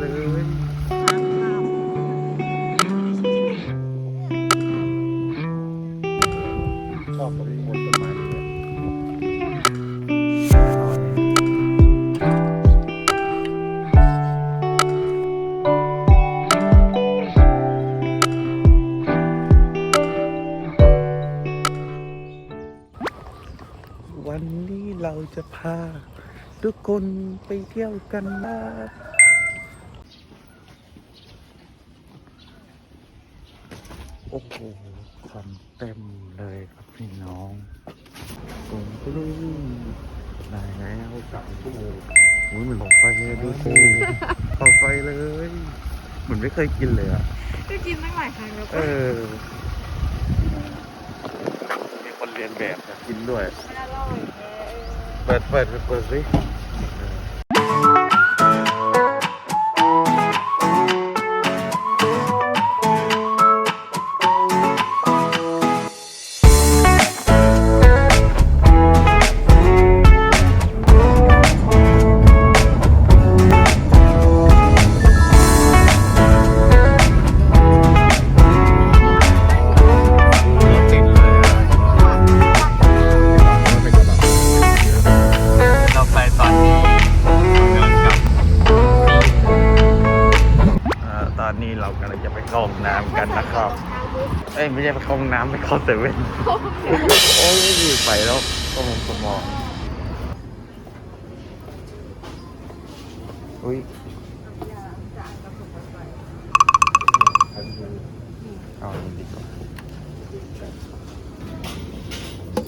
เลยชอบตรงบนต้นไม้เนี่ยวันนี้เราจะพา ทุกคนไปเที่ยวกันนะ โอ้โหคนเต็มเลยครับพี่น้องกุ้งปลื้มได้แล้วสามชั่วโมงอุ้ยเหมือนของไฟเลยดูสิของไฟเลย เหมือนไม่เคยกินเลยอะก็กินตั้งหลายครั้งแล้วเออมีคนเรียนแบบอยากกินด้วยไม่อร่อยเปิดเปิดเปิดสิ อุ้ยเอาอันนี้ดีกว่า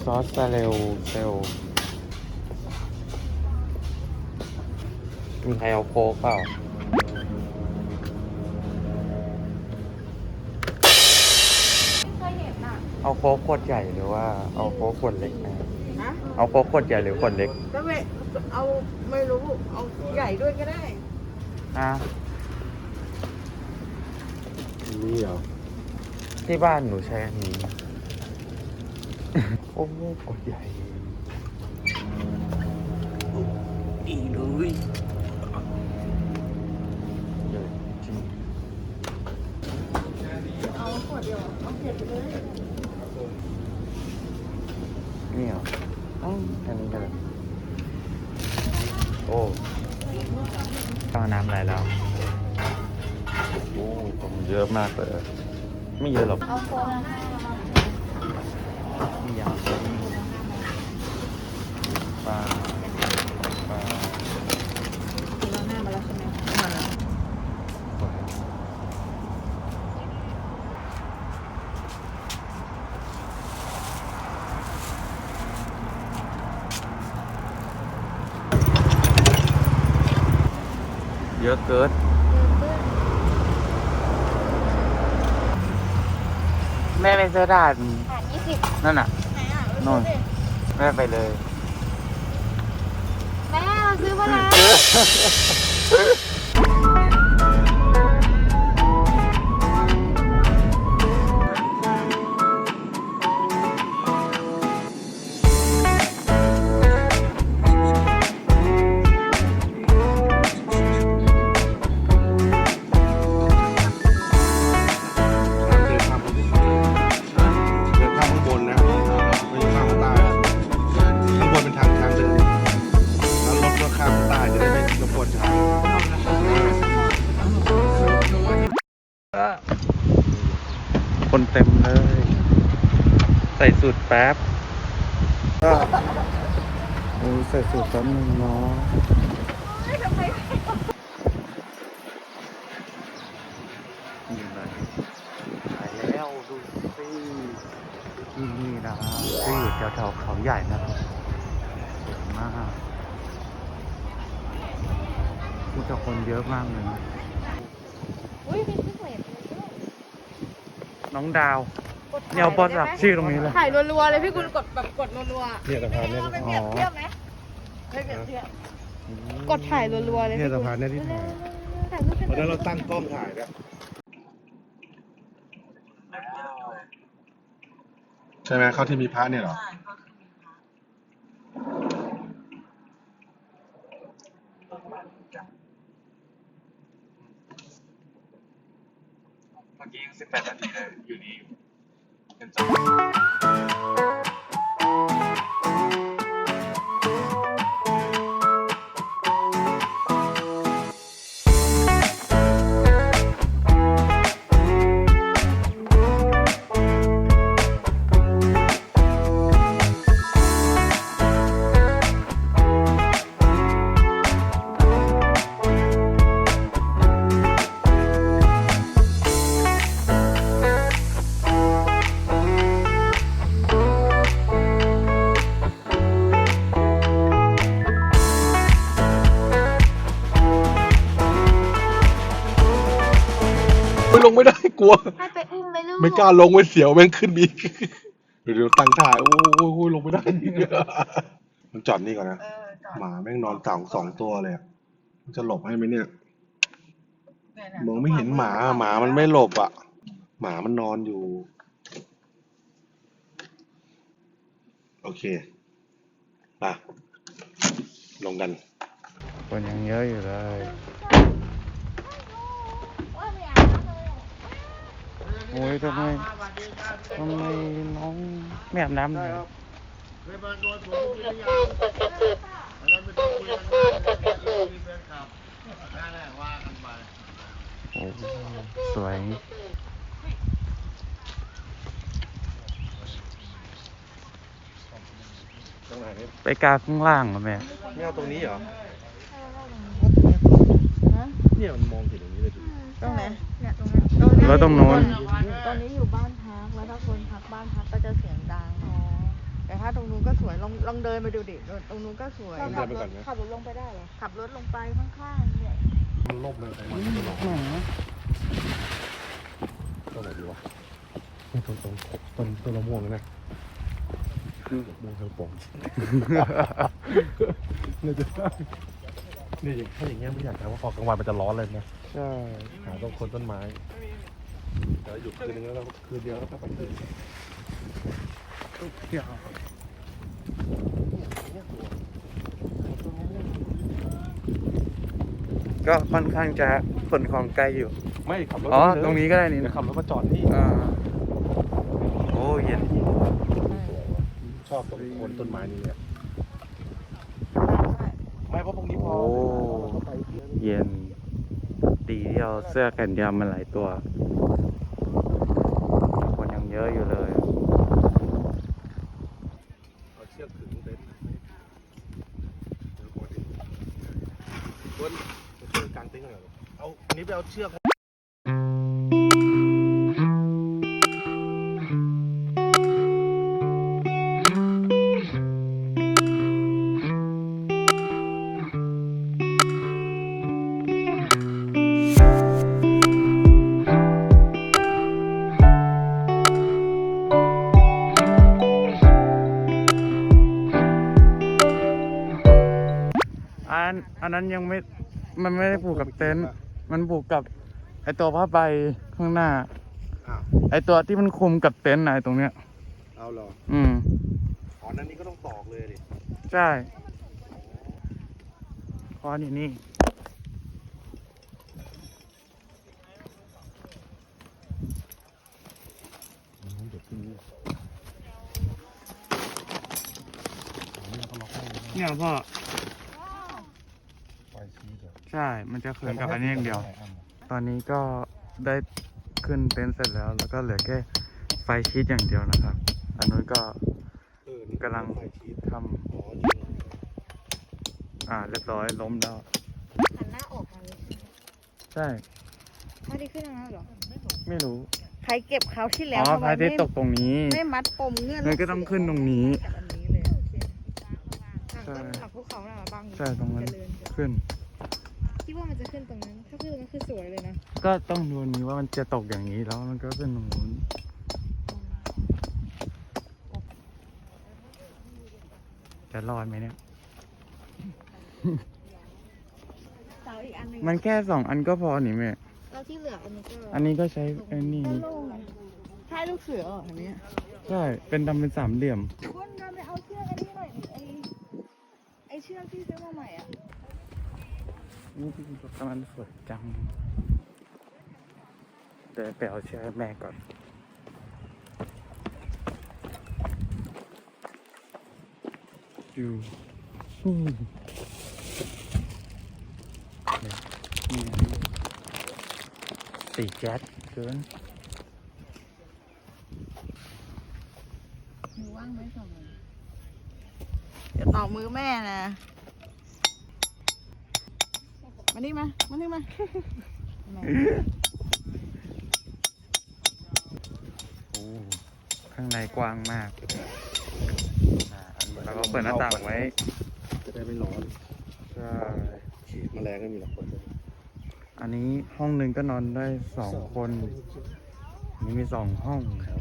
ซอสซาเรลเซลมีใครเอาโค้กเปล่าเคยเห็นอะ เอาโค้กขวดใหญ่หรือว่าเอาโค้กขวดเล็กนะฮะ เอาโค้กขวดใหญ่หรือขวดเล็ก ก็ไม่เอาไม่รู้ เอาใหญ่ด้วยก็ได้ อะนี่เหรอที่บ้านหนูใช้อันนี้ โอ้โหขวดใหญ่อีเลยใหญ่จริงเอาขวดเดียวเอาเก็บไปเลยนี่เหรอ อ้าวอันนี้กันเลยโอ้ต้องเอาน้ำอะไรแล้วโอ้ผมเยอะมากเลยไม่เยอะหรอกเอาโฟมนี่อย่างปลาปลา เราหน้ามาแล้วใช่ไหมมาแล้ว เยอะเกิน แม่ไปซื้อด่านผ่านยี่สิบนั่นน่ะ ไหนอะโน่น แม่ไปเลย แม่เราซื้อมาแล้ว คนเต็มเลย ใส่สูตรแป๊บก็โอ้ใส่สูตรแป๊บนึงเนาะนี่เลยไปแล้วดูสิที่นี่นะที่อยู่แถวๆเขาใหญ่นะครับสวยมากผู้จะคนเยอะมากเลยนะอุ้ยมีพิเศษ น้องดาวเนี่ยเอาบอสหลักชื่อตรงนี้เลยถ่ายรัวๆเลยพี่กุลกดแบบกดรัวๆเนี่ยสะพานเนี่ยเอาไปเปรียบเทียบไหมไปเปรียบเทียบกดถ่ายรัวๆเลยเนี่ยพี่กุสะลพานเนี่ยที่ถ่ายถ่ายรูปเป็นวันนั้นเราตั้งกล้องถ่ายนะใช่ไหมเขาที่มีพระเนี่ยเหรอ เมื่อกี้ยัง สิบแปดนาทีเลยอยู่นี่เป็นจัง กลัว ให้ไปอุ้มไปลูกไม่กล้าลงไว้เสียวแม่งขึ้นบีกเดี๋ยวเดี๋ยวตั้งท่าโอ้โหโอ้ยลงไม่ได้มันจอดนี่ก่อนนะ เออจอดหมาแม่งนอนสองสองตัวเลยอะมันจะหลบให้ไหมเนี่ย เนี่ยนะมองไม่เห็นหมา หมามันไม่หลบอะ หมามันนอนอยู่ โอเคไปลงกันคนยังเยอะอยู่เลย โอ้ยทำไมทำไมน้องไม่อาบน้ำเลยโอ้สวยตรงไหนเนี่ยไปกาข้างล่างเหรอแม่ไม่เอาตรงนี้เหรอฮะเนี่ยมันมองเห็นตรงนี้เลยดูตรงไหนเนี่ยตรงนั้นตรงนี้ แล้วตรงโน้น ตอนนี้อยู่บ้านพักแล้วถ้าคนพักบ้านพักก็จะเสียงดังแต่ถ้าตรงนู้นก็สวยลองลองเดินไปดูดิตรงนู้นก็สวยเดินไปก่อนนะขับรถลงไปได้เหรอขับรถลงไปข้างๆเนี่ยมันลบเลยแต่มันไม่หลบตรงไหนดีวะตรงตรงต้นต้นมะม่วงนะมะม่วงเธอป่องน่าจะนี่อย่างถ้าอย่างเงี้ยไม่อยากถามว่าพอกลางวันมันจะร้อนเลยนะใช่หาตรงคนต้นไม้ แต่อยู่คืนนึงแล้วเราคืนเดียวแล้วก็ไปคืนก็ค่อนข้างจะขนของไกลอยู่ ไม่ขับรถอ๋อ ตรงนี้ก็ได้นี่เดี๋ยวขับรถมาจอดนี่อ่าโอ้เย็น ชอบตรงโคนต้นไม้นี่แหละไม่เพราะตรงนี้พอโอ้ เย็น ดีที่เอาเสื้อแขนยาวมาหลายตัว ยังเยอะอยู่เลยเอาเชือกขึงเต็นท์คนเอาเชือกกางเต็นท์ก่อนเอาอันนี้ไปเอาเชือก นอันนั้นยังไม่ มันไม่ได้ผูกกับเต็นท์ มันผูกกับ ไอตัวผ้าใบข้างหน้า อ้าวไอตัวที่มันคลุมกับเต็นท์นะไอตรงเนี้ย เอาเหรออืม อ๋อนั่นนี่ก็ต้องตอกเลยดิใช่คอนอยู่นี่เดี๋ยวพรุ่งนี้อันนี้เราก็ล็อกให้นะเนี่ยพ่อไฟ ชีสเหรอใช่ มันจะเขินกับอันนี้อย่างเดียว ตอนนี้ก็ได้ขึ้นเต็นท์เสร็จแล้ว แล้วก็เหลือแค่ไฟชีตอย่างเดียวนะครับ อันนู้นก็เออนี่กำลังไฟชีสทำอ๋อจริงอ่า เรียบร้อยล้มแล้ว หันหน้าออกมาเลยใช่พระอาทิตย์ขึ้นตรงนั้นเหรอ ไม่รู้ ใครเก็บเขาวที่แล้อ๋วอทำพไมระอาทิตไม่ย์ตกตรงนี้ ไม่มัดปมเงื่อนมันก็ต้องขึ้นตรงนี้จากอันนี้เลยโอเคทางใช่ต้นทางภูเขาน่ะบางใช่ตรงนั้นเจริญขึ้น คิดว่ามันจะขึ้นตรงนั้น ถ้าขึ้นตรงนั้นคือสวยเลยนะ ก็ต้องดูนี้ว่ามันจะตกอย่างนี้แล้วมันก็ขึ้นตรงนู้นจะรอดไหมเนี่ย เสาอีกอันหนึงมันแค่สองอันก็พอนี่แม่ แล้วที่เหลืออันนี้ก็อันนี้ก็ใช้ไอ้นี่ก็โล่งอะใช่ลูกเสือเหรออันเนี้ยใช่ เป็นทำเป็นสามเหลี่ยม คุณเดินไปเอาเชือกอันนี้หน่อยดิไอไอเชือกที่ซื้อมาใหม่อะนี่ต รงนั้นสวยจังเดินไปเอาเชือกแม่ก่อนอยู่นี่เนี่ยนี่สีแจ๊ดเกินมือว่างไหมสองเดี๋ยวต่อมือแม่นะ มานี่มา มานี่มาแม่โอ้ข้างในกว้างมากอ่าแล้วก็เปิดหน้าต่างไว้จะได้ไม่ร้อนใช่ฉีดแมลงก็มีหลายคนเลยอันนี้ห้องหนึ่งก็นอนได้สองคนอันนี้มีสองห้องครับ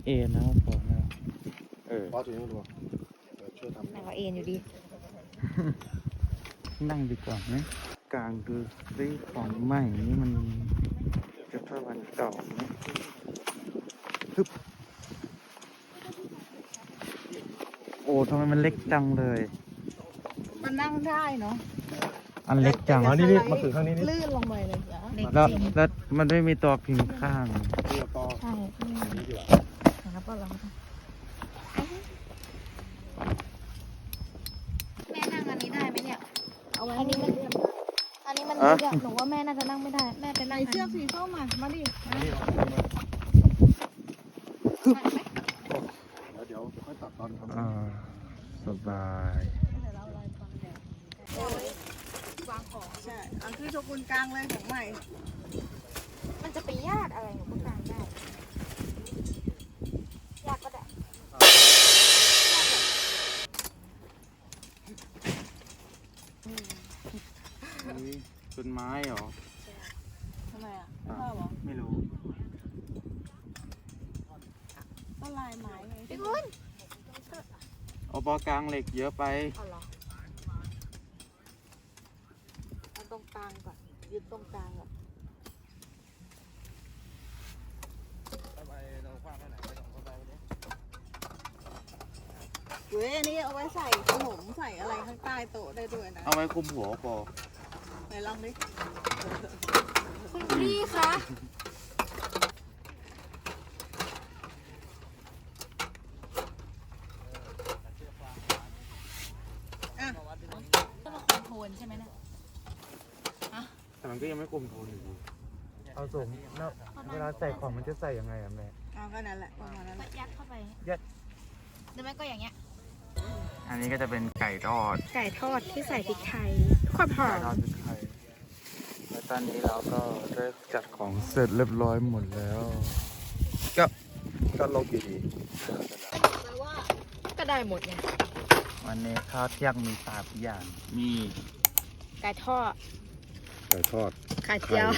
มันเอ็นนะครับผมนะเออเพราะตัวนี้มันบอกเดี๋ยวช่วยทำแต่ว่าเอ็นอยู่ดี นั่งดีกว่าไหมกลางดูซิของใหม่นี่มันจะเท่าวันเก่าไหมฮึบโอ้ทำไมมันเล็กจังเลย มันนั่งได้เนาะอันเล็กจังอ๋อนี่นี่มาถึงข้างนี้นี่ลื่นลงไปเลยจ้ะแล้วแล้วมันไม่มีตัวพิงข้างนี่ปอใช่ นี่ดีกว่า แล้วก็ลอง แม่นั่งอันนี้ได้ไหมเนี่ย เอาไว้ อันนี้มัน อั นนี้มันอะเล็กอะหนูว่าแม่น่าจะนั่งไม่ได้ แม่ไปใส่นั่งเชือกสีส้มอะมาดินี่เอาขึ้นมาแล้วเดี๋ยวค่อยตัดตอนทำอ่าสบายวางของใช่อันคือโชกุนกลางเลยของใหม่ มันจะไปยากอะไรหนูก็กางได้ยากก็ได้นี่ ต้นไม้เหรอทำไมอะไม่ชอบเหรอไม่รู้ก็ลายไม้ไงพี่คุณเอาปอกลางเหล็กเยอะไปเอาเหรอเอาตรงกลางก่อนยึดตรงกลางก่อนเว้ยอันนี้เอาไว้ใส่ขนมใส่อะไรข้างใต้โต๊ะได้ด้วยนะ เอาไว้คุมหัวปอ ไหนลองดิคุณพี่คะอะต้องมาคอนโทรลใช่ไหมเนี่ยแต่มันก็ยังไม่คุมโทนอยู่ดีเอาส่งแล้วเวลาใส่ของมันจะใส่ยังไงอะแม่ เอาก็นั่นแหละประมาณนั้นแหก็ละยัดเข้าไปยัด หรือไม่ก็อย่างเงี้ย อันนี้ก็จะเป็นไก่ทอดไก่ทอดที่ใส่พริกไทยความหอไก่มทอดพริกไทยแล้ว ตอนนี้เราก็ได้จัดของเสร็จเรียบร้อยหมดแล้ว ก็ก็ลงอยู่ดีแปลว่าก็ได้หมดไงวันนี้ข้าวเที่ยงมีสามอย่างมีไก่ทอดไก่ทอด ไข่เจียว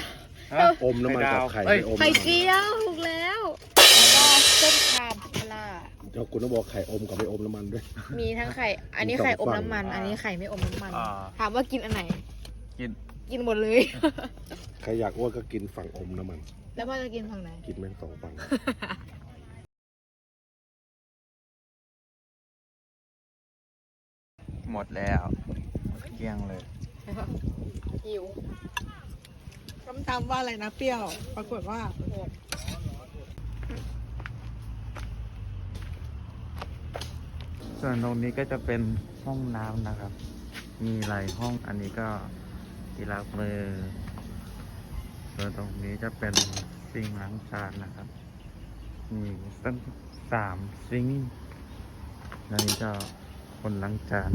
อมน้ำมันกับไข่เอ้ยไม่อมไข่น้ำมันเจียวถูกแล้วแล้วก็เส้นคาร์บปลาเดี๋ยวคุณต้องบอกไข่อมกับไม่อมน้ำมันด้วย มีทั้งไข่ อันนี้ไข่อมน้ำมัน อันนี้ไข่ไม่อมน้ำมัน อ่า ถามว่ากินอันไหน กิน กินหมดเลย ใครอยากอ้วนก็กินฝั่งอมน้ำมัน แล้วพ่อจะกินฝั่งไหน กินแม่งสองฝั่ง หมดแล้ว เกลี้ยงเลย หิวคำตามว่าอะไรนะเปรี้ยว ปรากฏว่าส่วนตรงนี้ก็จะเป็นห้องน้ำนะครับ มีหลายห้องอันนี้ก็ ที่ล้างมือส่วนตรงนี้จะเป็นซิงล้างจานนะครับ มีตั้งสามซิงค์แล้วนี้ก็คนล้างจาน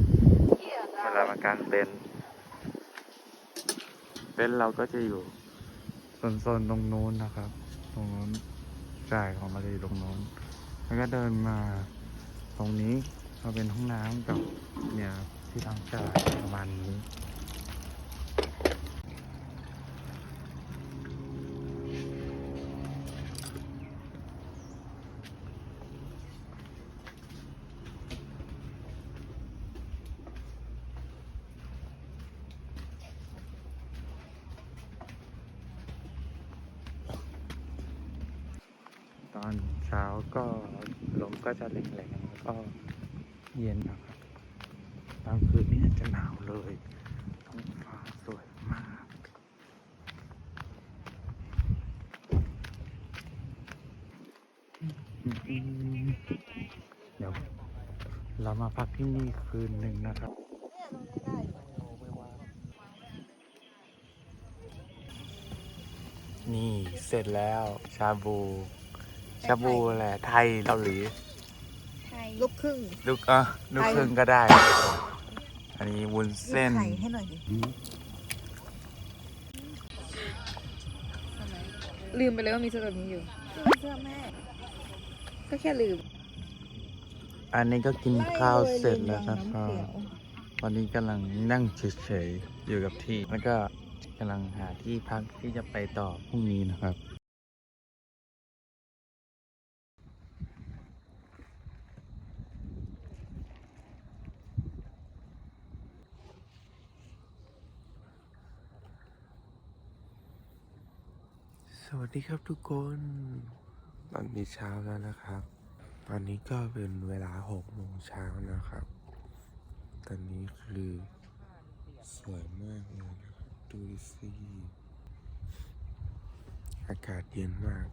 เวลามากางเต็นเต็นเราก็จะอยู่โซนๆตรงนู้นนะครับ ตรงนู้นจ่ายของมาเลยตรงนู้น แล้วก็เดินมาตรงนี้ก็เป็นห้องน้ำกับเนี่ยที่ล้างจานประมาณนี้ ตอนเช้าก็ลมก็จะแรงๆแล้วก็เย็นนะครับกลางคืนนี่จะหนาวเลยท้องฟ้าสวยมาก เดี๋ยวเรามาพักที่นี่คืนหนึ่งนะครับนี่เสร็จแล้วชาบู ชาบูแหละไทยเกาหลีไทยลูกครึ่ง ลูกอะลูกไทยครึ่งก็ได้ อันนี้วุ้นเส้น ไข่ให้หน่อยดิลืมไปเลยว่ามีเสื้อแบบนี้อยู่ เสื้อแม่ ก็แค่ลืม อันนี้ก็กินข้าวเสร็จแล้วนะไล่คเลยรับเรื่องน้ำเขียวตอนนี้กำลังนั่งเฉยๆอยู่กับที่ แล้วก็กำลังหาที่พักที่จะไปต่อพรุ่งนี้นะครับ สวัสดีครับทุกคน ตอนนี้เช้าแล้วนะครับ ตอนนี้ก็เป็นเวลาหกโมงเช้านะครับ ตอนนี้คือสวยมากเลยนะครับดูสิ อากาศเย็นมาก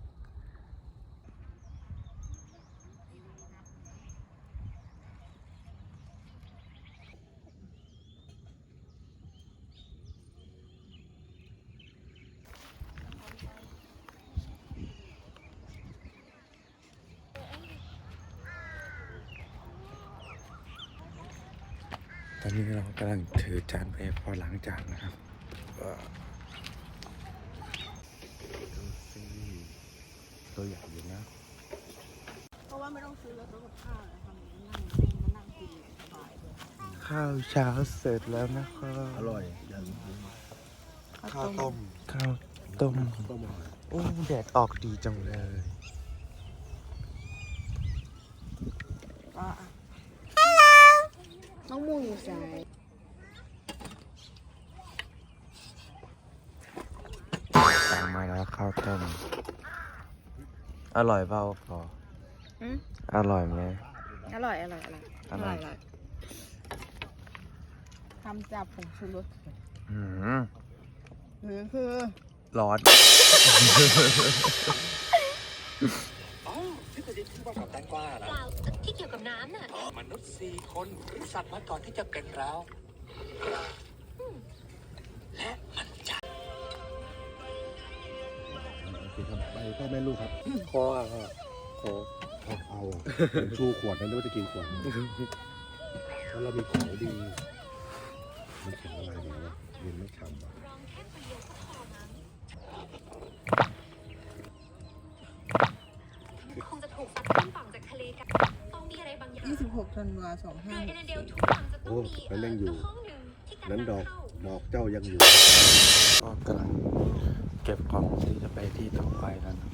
ตอนนี้เรากำลังถือจานไปพอล้างจานนะครับก็ดูสิตัวใหญ่อยู่นะ เพราะว่าไม่ต้องซื้อรถกับข้าวเลยทำอย่างนี้นั่งมานั่งกินสบายเลยข้าวเช้าเสร็จแล้วนะครับอร่อยอย่างข้าข้าววต้ต้มมข้าวต้มต้มอร่อยโอ้แดดออกดีจังเลย ก็อะ น้ องมูอยู่สายสั่งมาแล้วข้าวต้มอร่อยเปล่าพออืมอร่อยไหม อร่อย อร่อย อร่อย อร่อยทำจากผงชูรสอืมหรือคือ ร้อน ทฤษฎีที่ว่ากับแตงกวาเหรอเปล่าที่เกี่ยวกับน้ำน่ะ มนุษย์สี่คนหรือสัตว์มาก่อนที่จะเป็นเรา และมันจะโอเคครับไปพ่อแม่ลูกครับคอคอเอาเอาชูขวดนั้นไม่รู้จะกินขวดแล้วเรามีของดีมันเขียนอะไรดีวะเรียนไม่ฉ่ำว่ะ ร้องแค่ประโยคก็พอมั้งคงจะถูกซัดขึ้นฝั่งจากทะเลกัน ต้องมีอะไรบางอย่าง 26 ธันวาสองเรืห้าอเอเนเดลทุกลำจะต้องโอ้มีไปเร่งอยู่ห้องหนึ่งที่กันนั้นดน้ำอกเข้าดอกเจ้ายังอยู่ ก็กำลังเก็บของที่จะไปที่ต่อไปแล้วนะครับ